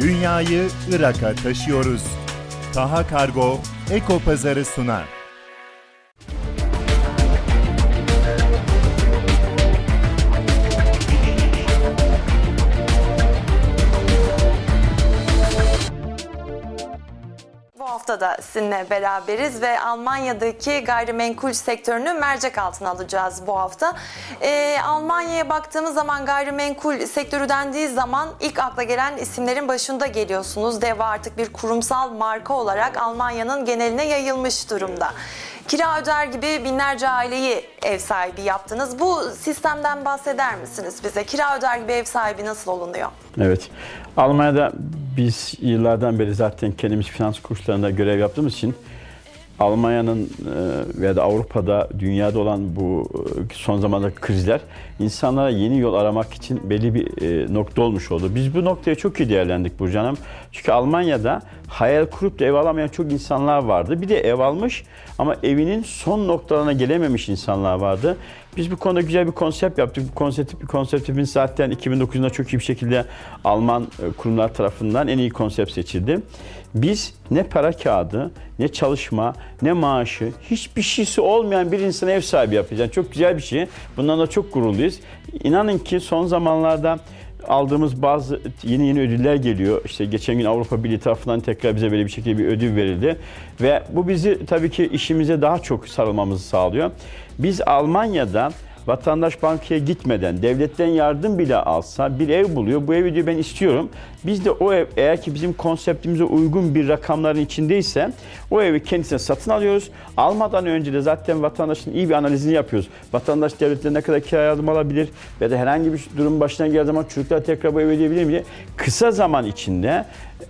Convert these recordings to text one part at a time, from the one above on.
Dünyayı Irak'a taşıyoruz. Taha Kargo Eko Pazarı sunar. Bu hafta da sizinle beraberiz ve Almanya'daki gayrimenkul sektörünü mercek altına alacağız bu hafta. Ee, Almanya'ya baktığımız zaman gayrimenkul sektörü dendiği zaman ilk akla gelen isimlerin başında geliyorsunuz. Deva artık bir kurumsal marka olarak Almanya'nın geneline yayılmış durumda. Kira öder gibi binlerce aileyi ev sahibi yaptınız. Bu sistemden bahseder misiniz bize? Kira öder gibi ev sahibi nasıl olunuyor? Evet. Almanya'da biz yıllardan beri zaten kendimiz finans kurslarında görev yaptığımız için Almanya'nın e, veya da Avrupa'da, dünyada olan bu e, son zamanda krizler insanlara yeni yol aramak için belli bir e, nokta olmuş oldu. Biz bu noktayı çok iyi değerlendik Burcu Hanım. Çünkü Almanya'da hayal kurup da ev alamayan çok insanlar vardı. Bir de ev almış ama evinin son noktalarına gelememiş insanlar vardı. Biz bu konuda güzel bir konsept yaptık. Bu konsept, konseptimiz zaten 2009'da çok iyi bir şekilde Alman e, kurumlar tarafından en iyi konsept seçildi. Biz ne para kağıdı, ne çalışma, ne maaşı, hiçbir şeysi olmayan bir insana ev sahibi yapacağız. Yani çok güzel bir şey. Bundan da çok gururluyuz. İnanın ki son zamanlarda aldığımız bazı yeni yeni ödüller geliyor. İşte geçen gün Avrupa Birliği tarafından tekrar bize böyle bir şekilde bir ödül verildi. Ve bu bizi tabii ki işimize daha çok sarılmamızı sağlıyor. Biz Almanya'da vatandaş bankaya gitmeden devletten yardım bile alsa bir ev buluyor. Bu evi diyor ben istiyorum. Biz de o ev eğer ki bizim konseptimize uygun bir rakamların içindeyse o evi kendisine satın alıyoruz. Almadan önce de zaten vatandaşın iyi bir analizini yapıyoruz. Vatandaş devletten ne kadar kira yardım alabilir ve de herhangi bir durum başına geldiği zaman çocuklar tekrar bu evi ödeyebilir mi diye kısa zaman içinde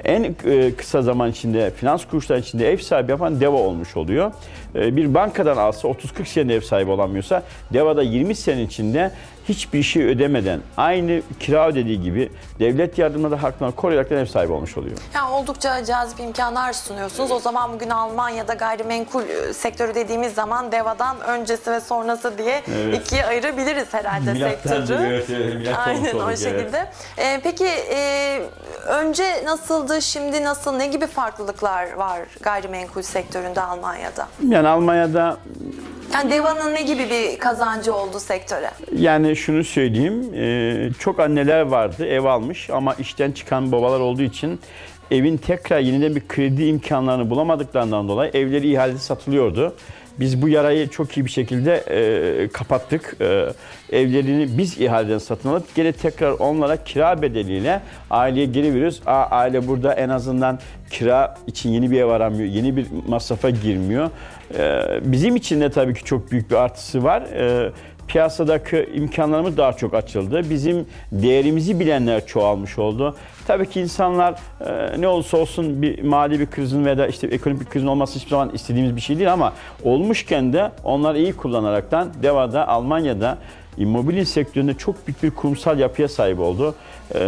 en e, kısa zaman içinde finans kuruluşları içinde ev sahibi yapan DEVA olmuş oluyor. E, Bir bankadan alsa 30-40 sene ev sahibi olamıyorsa DEVA'da 20 sene içinde hiçbir şey ödemeden aynı kira ödediği gibi devlet yardımları haklarını koruyarak ev sahibi olmuş oluyor. Yani oldukça cazip imkanlar sunuyorsunuz. O zaman bugün Almanya'da gayrimenkul e, sektörü dediğimiz zaman DEVA'dan öncesi ve sonrası diye Evet. ikiye ayırabiliriz herhalde sektörü. Aynen o şekilde. Ee, peki e, önce nasıldı, şimdi nasıl, ne gibi farklılıklar var gayrimenkul sektöründe Almanya'da? Yani Almanya'da Yani DEVA'nın ne gibi bir kazancı oldu sektöre? Yani şunu söyleyeyim, e, çok anneler vardı ev almış ama işten çıkan babalar olduğu için evin tekrar yeniden bir kredi imkanlarını bulamadıklarından dolayı evleri ihalede satılıyordu. Biz bu yarayı çok iyi bir şekilde e, kapattık. E, evlerini biz ihaleden satın alıp geri tekrar onlara kira bedeliyle aileye geri veriyoruz. A, aile burada en azından kira için yeni bir ev aramıyor, yeni bir masrafa girmiyor. E, bizim için de tabii ki çok büyük bir artısı var. E, piyasadaki imkanlarımız daha çok açıldı. Bizim değerimizi bilenler çoğalmış oldu. Tabii ki insanlar e, ne olursa olsun bir mali bir krizin veya işte ekonomik bir krizin olması hiçbir zaman istediğimiz bir şey değil ama olmuşken de onları iyi kullanaraktan Deva'da, Almanya'da immobilya sektöründe çok büyük bir kurumsal yapıya sahip oldu. E,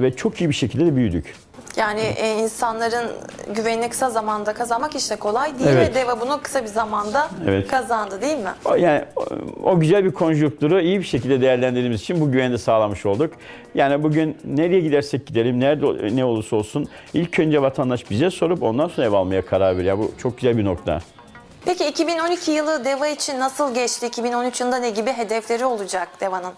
ve çok iyi bir şekilde de büyüdük. Yani e, insanların güvenini kısa zamanda kazanmak işte kolay değil Evet. ve DEVA bunu kısa bir zamanda Evet. kazandı değil mi? O- Yani o, o güzel bir konjonktürü iyi bir şekilde değerlendirdiğimiz için bu güveni de sağlamış olduk. Yani bugün nereye gidersek gidelim, nerede ne olursa olsun ilk önce vatandaş bize sorup ondan sonra ev almaya karar veriyor. Bu çok güzel bir nokta. Peki 2012 yılı DEVA için nasıl geçti? 2013 yılında ne gibi hedefleri olacak DEVA'nın?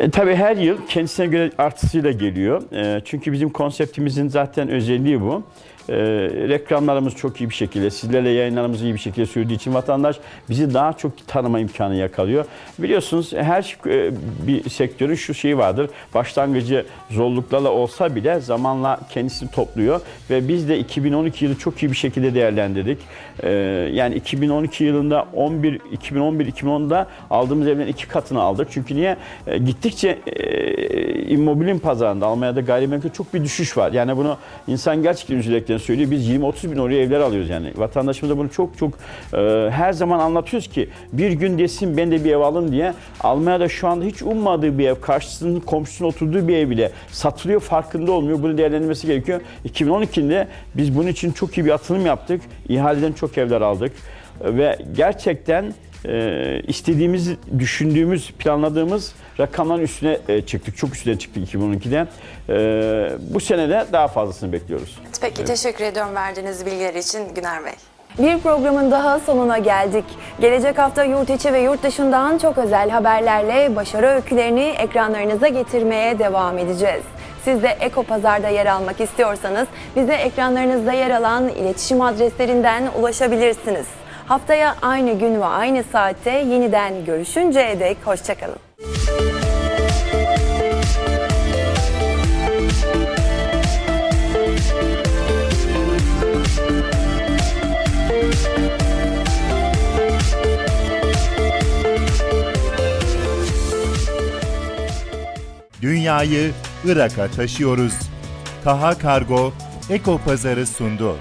E, tabii her yıl kendisine göre artısıyla geliyor. E, çünkü bizim konseptimizin zaten özelliği bu. E, reklamlarımız çok iyi bir şekilde, sizlerle yayınlarımız iyi bir şekilde sürdüğü için vatandaş bizi daha çok tanıma imkanı yakalıyor. Biliyorsunuz her e, bir sektörün şu şeyi vardır. Başlangıcı zorluklarla olsa bile zamanla kendisini topluyor ve biz de 2012 yılı çok iyi bir şekilde değerlendirdik. E, yani 2012 yılında 11 2011 2010'da aldığımız evlerin iki katını aldık. Çünkü niye? E, gittikçe e, immobilin pazarında Almanya'da gayrimenkul çok bir düşüş var. Yani bunu insan gerçekten üzülerekten söylüyor. Biz 20-30 bin oraya evler alıyoruz yani. Vatandaşımıza bunu çok çok e, her zaman anlatıyoruz ki bir gün desin ben de bir ev alın diye. Almanya'da şu anda hiç ummadığı bir ev, karşısının komşusunun oturduğu bir ev bile satılıyor farkında olmuyor. Bunu değerlendirmesi gerekiyor. 2012'de biz bunun için çok iyi bir atılım yaptık. İhaleden çok evler aldık ve gerçekten e, istediğimiz, düşündüğümüz, planladığımız rakamların üstüne e, çıktık. Çok üstüne çıktık 2012'den. E, bu sene de daha fazlasını bekliyoruz. Peki teşekkür ediyorum verdiğiniz bilgiler için Güner Bey. Bir programın daha sonuna geldik. Gelecek hafta yurt içi ve yurt dışından çok özel haberlerle başarı öykülerini ekranlarınıza getirmeye devam edeceğiz. Siz de Eko Pazar'da yer almak istiyorsanız bize ekranlarınızda yer alan iletişim adreslerinden ulaşabilirsiniz. Haftaya aynı gün ve aynı saatte yeniden görüşünceye dek hoşçakalın. Dünyayı Irak'a taşıyoruz. Taha Kargo Eko Pazarı sundu.